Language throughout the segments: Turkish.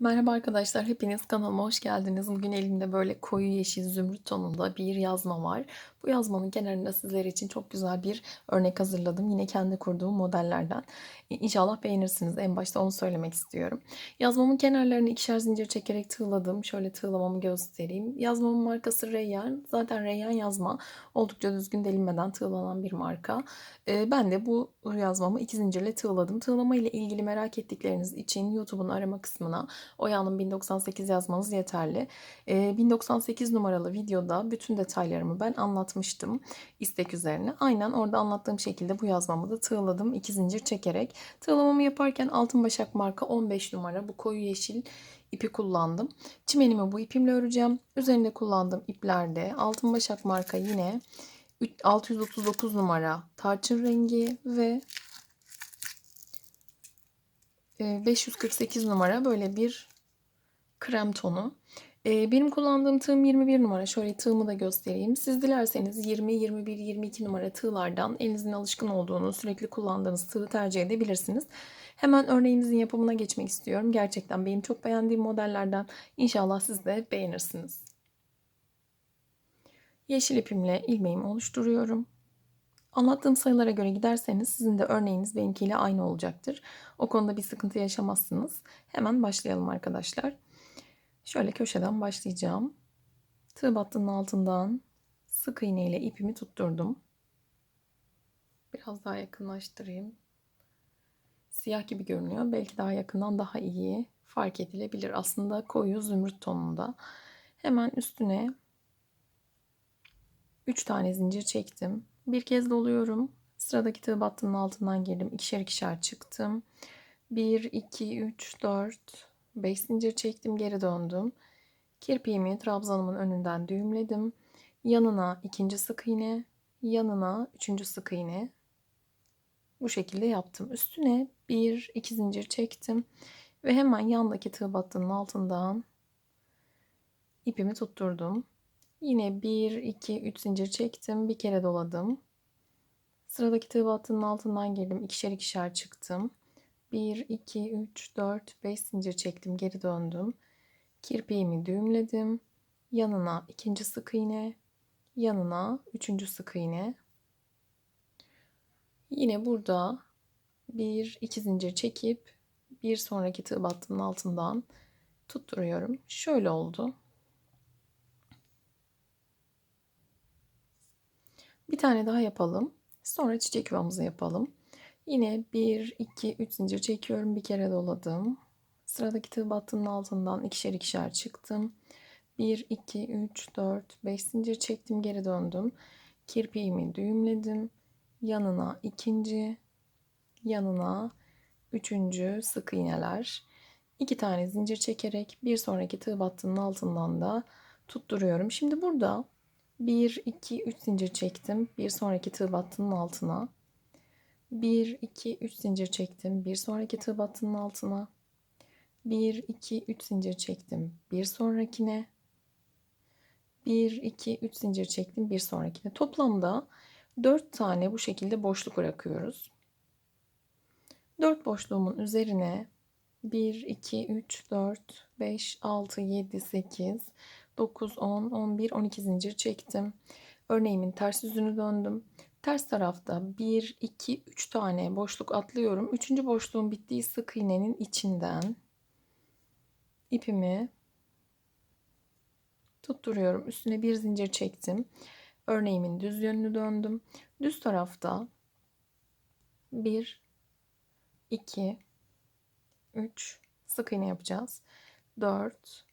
Merhaba arkadaşlar, hepiniz kanalıma hoş geldiniz. Bugün elimde böyle koyu yeşil zümrüt tonunda bir yazma var. Bu yazmanın kenarında sizler için çok güzel bir örnek hazırladım. Yine kendi kurduğum modellerden. İnşallah beğenirsiniz. En başta onu söylemek istiyorum. Yazmamın kenarlarını ikişer zincir çekerek tığladım. Şöyle tığlamamı göstereyim. Yazmamın markası Reyyan. Zaten Reyyan yazma oldukça düzgün delinmeden tığlanan bir marka. Ee, Ben de bu yazmamı iki zincirle tığladım. Tığlama ile ilgili merak ettikleriniz için YouTube'un arama kısmına Oya'nın 1098 yazmanız yeterli. Ee, 1098 numaralı videoda bütün detaylarımı ben anlatmıştım istek üzerine. Aynen orada anlattığım şekilde bu yazmamı da tığladım. iki zincir çekerek. Tığlamamı yaparken Altın Başak marka 15 numara bu koyu yeşil ipi kullandım. Çimenimi bu ipimle öreceğim. Üzerinde kullandığım iplerde Altın Başak marka yine 639 numara tarçın rengi ve 548 numara böyle bir krem tonu. Benim kullandığım tığım 21 numara. Şöyle tığımı da göstereyim. Siz dilerseniz 20, 21, 22 numara tığlardan elinizin alışkın olduğunu, sürekli kullandığınız tığı tercih edebilirsiniz. Hemen örneğimizin yapımına geçmek istiyorum. Gerçekten benim çok beğendiğim modellerden. İnşallah siz de beğenirsiniz. Yeşil ipimle ilmeğimi oluşturuyorum. Anlattığım sayılara göre giderseniz sizin de örneğiniz benimkiyle aynı olacaktır. O konuda bir sıkıntı yaşamazsınız. Hemen başlayalım arkadaşlar. Şöyle köşeden başlayacağım. Tığ battının altından sık iğne ile ipimi tutturdum. Biraz daha yakınlaştırayım. Siyah gibi görünüyor. Belki daha yakından daha iyi fark edilebilir. Aslında koyu zümrüt tonunda. Hemen üstüne 3 tane zincir çektim. Bir kez doluyorum. Sıradaki tığ battının altından girdim. İkişer ikişer çıktım. 1, 2, 3, 4, 5 zincir çektim. Geri döndüm. Kirpiğimi trabzanımın önünden düğümledim. Yanına ikinci sık iğne, yanına üçüncü sık iğne. Bu şekilde yaptım. Üstüne bir, iki zincir çektim. Ve hemen yandaki tığ battının altından ipimi tutturdum. Yine 1, 2, 3 zincir çektim. Bir kere doladım. Sıradaki tığ battının altından girdim. ikişer ikişer çıktım. 1, 2, 3, 4, 5 zincir çektim. Geri döndüm. Kirpiğimi düğümledim. Yanına ikinci sık iğne. Yanına üçüncü sık iğne. Yine burada bir iki zincir çekip bir sonraki tığ battının altından tutturuyorum. Şöyle oldu. Bir tane daha yapalım. Sonra çiçek yuvamızı yapalım. Yine 1, 2, 3 zincir çekiyorum. Bir kere doladım. Sıradaki tığ battının altından ikişer ikişer çıktım. 1, 2, 3, 4, 5 zincir çektim. Geri döndüm. Kirpiğimi düğümledim. Yanına ikinci, yanına üçüncü sık iğneler. İki tane zincir çekerek bir sonraki tığ battının altından da tutturuyorum. Şimdi burada 1, 2, 3 zincir çektim. Bir sonraki tığ battının altına. 1, 2, 3 zincir çektim. Bir sonraki tığ battının altına. 1, 2, 3 zincir çektim. Bir sonrakine. 1, 2, 3 zincir çektim. Bir sonrakine. Toplamda 4 tane bu şekilde boşluk bırakıyoruz. 4 boşluğumun üzerine 1, 2, 3, 4, 5, 6, 7, 8, 9, 10, 11, 12 zincir çektim. Örneğimin ters yüzünü döndüm. Ters tarafta 1, 2, 3 tane boşluk atlıyorum. Üçüncü boşluğun bittiği sık iğnenin içinden ipimi tutturuyorum. Üstüne bir zincir çektim. Örneğimin düz yönünü döndüm. Düz tarafta 1, 2, 3 sık iğne yapacağız. 4,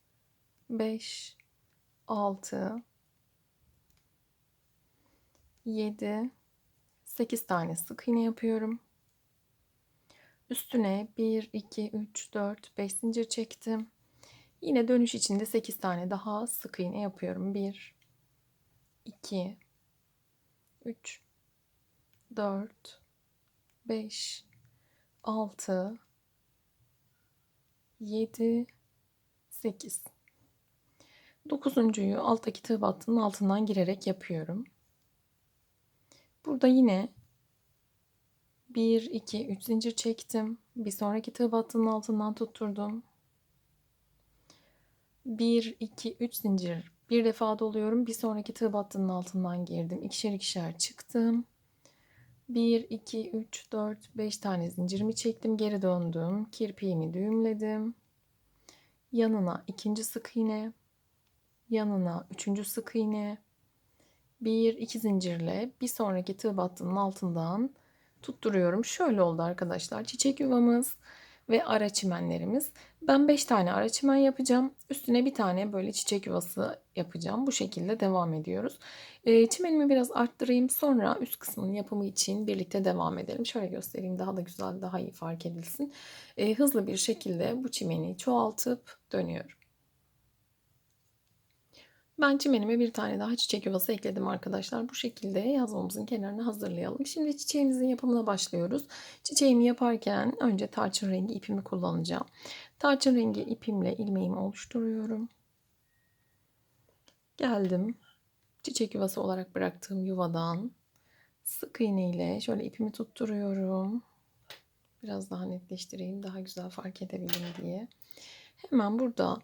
5, 6, 7, 8 tane sık iğne yapıyorum. Üstüne 1, 2, 3, 4, 5 zincir çektim. Yine dönüş içinde 8 tane daha sık iğne yapıyorum. 1, 2, 3, 4, 5, 6, 7, 8. Dokuzuncuyu alttaki tığ battının altından girerek yapıyorum. Burada yine 1, 2, 3 zincir çektim. Bir sonraki tığ battının altından tutturdum. 1, 2, 3 zincir bir defa doluyorum. Bir sonraki tığ battının altından girdim. İkişer ikişer çıktım. 1, 2, 3, 4, 5 tane zincirimi çektim. Geri döndüm. Kirpiğimi düğümledim. Yanına ikinci sık iğne. Yanına üçüncü sık iğne. 1, 2 zincirle bir sonraki tığ battının altından tutturuyorum. Şöyle oldu arkadaşlar. Çiçek yuvamız ve ara çimenlerimiz. Ben 5 tane ara çimen yapacağım. Üstüne bir tane böyle çiçek yuvası yapacağım. Bu şekilde devam ediyoruz. E, çimenimi biraz arttırayım. Sonra üst kısmının yapımı için birlikte devam edelim. Şöyle göstereyim daha da güzel, daha iyi fark edilsin. E, hızlı bir şekilde bu çimeni çoğaltıp dönüyorum. Ben çimenime bir tane daha çiçek yuvası ekledim arkadaşlar. Bu şekilde yazmamızın kenarını hazırlayalım. Şimdi çiçeğimizin yapımına başlıyoruz. Çiçeğimi yaparken önce tarçın rengi ipimi kullanacağım. Tarçın rengi ipimle ilmeğimi oluşturuyorum. Geldim. Çiçek yuvası olarak bıraktığım yuvadan sık iğne ile şöyle ipimi tutturuyorum. Biraz daha netleştireyim. Daha güzel fark edebilirim diye. Hemen burada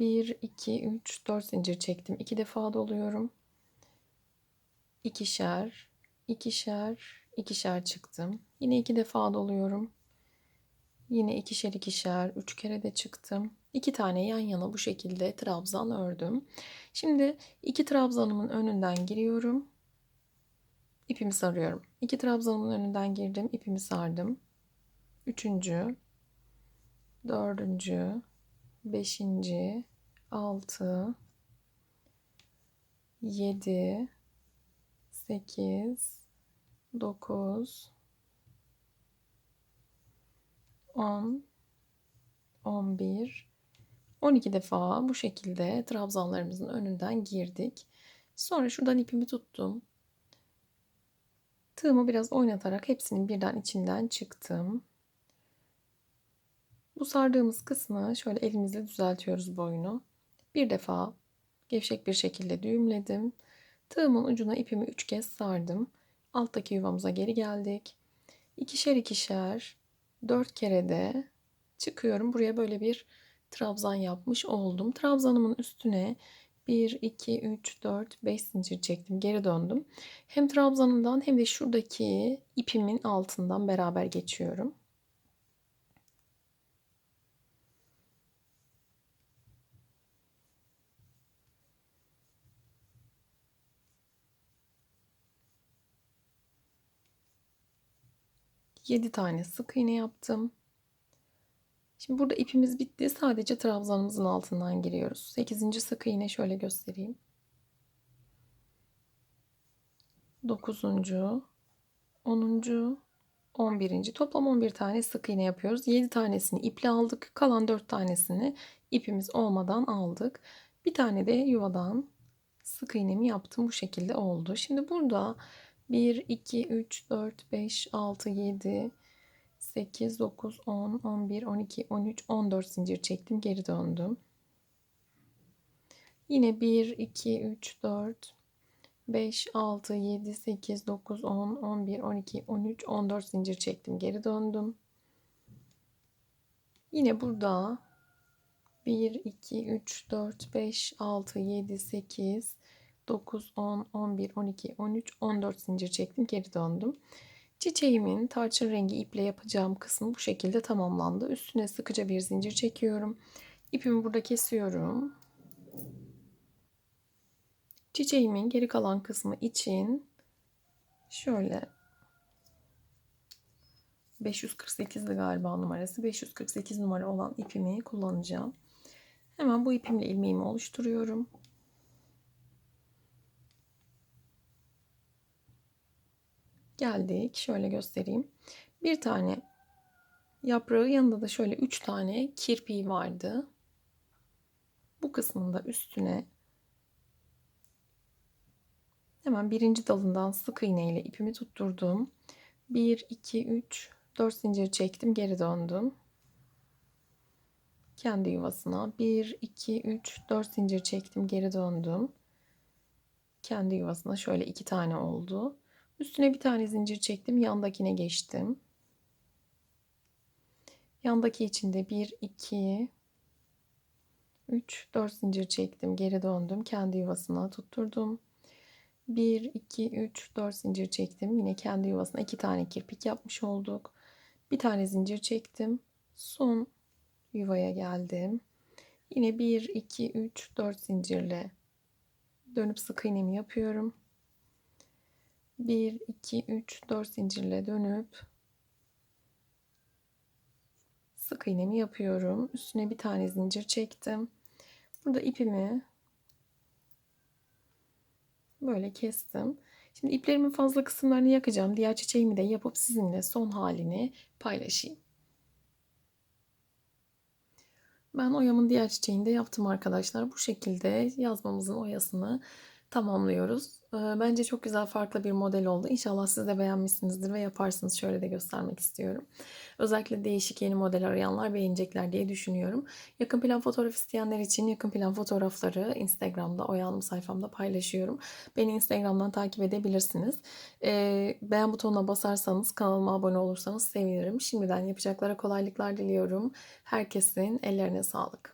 1, 2, 3, 4 zincir çektim. 2 defa doluyorum. İkişer, ikişer, ikişer çıktım. Yine 2 defa doluyorum. Yine ikişer ikişer, 3 kere de çıktım. 2 tane yan yana bu şekilde trabzan ördüm. Şimdi iki trabzanımın önünden giriyorum. İpimi sarıyorum. İki trabzanımın önünden girdim, ipimi sardım. Üçüncü, dördüncü, beşinci, altı, yedi, sekiz, dokuz, on, on bir, on iki defa bu şekilde trabzanlarımızın önünden girdik. Sonra şuradan ipimi tuttum. Tığımı biraz oynatarak hepsinin birden içinden çıktım. Bu sardığımız kısmı şöyle elimizle düzeltiyoruz boyunu. Bir defa gevşek bir şekilde düğümledim. Tığımın ucuna ipimi üç kez sardım. Alttaki yuvamıza geri geldik. İkişer ikişer dört kere de çıkıyorum. Buraya böyle bir trabzan yapmış oldum. Trabzanımın üstüne 1, 2, 3, 4, 5 zincir çektim. Geri döndüm. Hem trabzanımdan hem de şuradaki ipimin altından beraber geçiyorum. Yedi tane sık iğne yaptım. Şimdi burada ipimiz bitti. Sadece trabzanımızın altından giriyoruz. 8. sık iğne şöyle göstereyim. 9. 10. 11. Toplam 11 tane sık iğne yapıyoruz. 7 tanesini iple aldık. Kalan 4 tanesini ipimiz olmadan aldık. Bir tane de yuvadan sık iğnemi yaptım. Bu şekilde oldu. Şimdi burada 1, 2, 3, 4, 5, 6, 7, 8, 9, 10, 11, 12, 13, 14 zincir çektim. Geri döndüm. Yine 1, 2, 3, 4, 5, 6, 7, 8, 9, 10, 11, 12, 13, 14 zincir çektim. Geri döndüm. Yine burada 1, 2, 3, 4, 5, 6, 7, 8, 9, 10, 11, 12, 13, 14 zincir çektim. Geri döndüm. Çiçeğimin tarçın rengi iple yapacağım kısmı bu şekilde tamamlandı. Üstüne sıkıca bir zincir çekiyorum. İpimi burada kesiyorum. Çiçeğimin geri kalan kısmı için şöyle 548'di galiba numarası. 548 numara olan ipimi kullanacağım. Hemen bu ipimle ilmeğimi oluşturuyorum. Geldik. Şöyle göstereyim. Bir tane yaprağı yanında da şöyle üç tane kirpiği vardı. Bu kısmında üstüne hemen birinci dalından sık iğne ile ipimi tutturdum. 1, 2, 3, 4 zincir çektim. Geri döndüm. Kendi yuvasına 1, 2, 3, 4 zincir çektim. Geri döndüm. Kendi yuvasına şöyle iki tane oldu. Üstüne bir tane zincir çektim. Yandakine geçtim. Yandaki içinde 1, 2, 3, 4 zincir çektim. Geri döndüm. Kendi yuvasına tutturdum. 1, 2, 3, 4 zincir çektim. Yine kendi yuvasına 2 tane kirpik yapmış olduk. Bir tane zincir çektim. Son yuvaya geldim. Yine 1, 2, 3, 4 zincirle dönüp sık iğnemi yapıyorum. 1, 2, 3, 4 zincirle dönüp sık iğnemi yapıyorum. Üstüne bir tane zincir çektim. Burada ipimi böyle kestim. Şimdi iplerimin fazla kısımlarını yakacağım. Diğer çiçeğimi de yapıp sizinle son halini paylaşayım. Ben oyamın diğer çiçeğini de yaptım arkadaşlar. Bu şekilde yazmamızın oyasını tamamlıyoruz. Ee, Bence çok güzel farklı bir model oldu. İnşallah siz de beğenmişsinizdir ve yaparsınız. Şöyle de göstermek istiyorum. Özellikle değişik yeni model arayanlar beğenecekler diye düşünüyorum. Yakın plan fotoğraf isteyenler için yakın plan fotoğrafları Instagram'da Oya sayfamda paylaşıyorum. Beni Instagram'dan takip edebilirsiniz. Ee, beğen butonuna basarsanız kanalıma abone olursanız sevinirim. Şimdiden yapacaklara kolaylıklar diliyorum. Herkesin ellerine sağlık.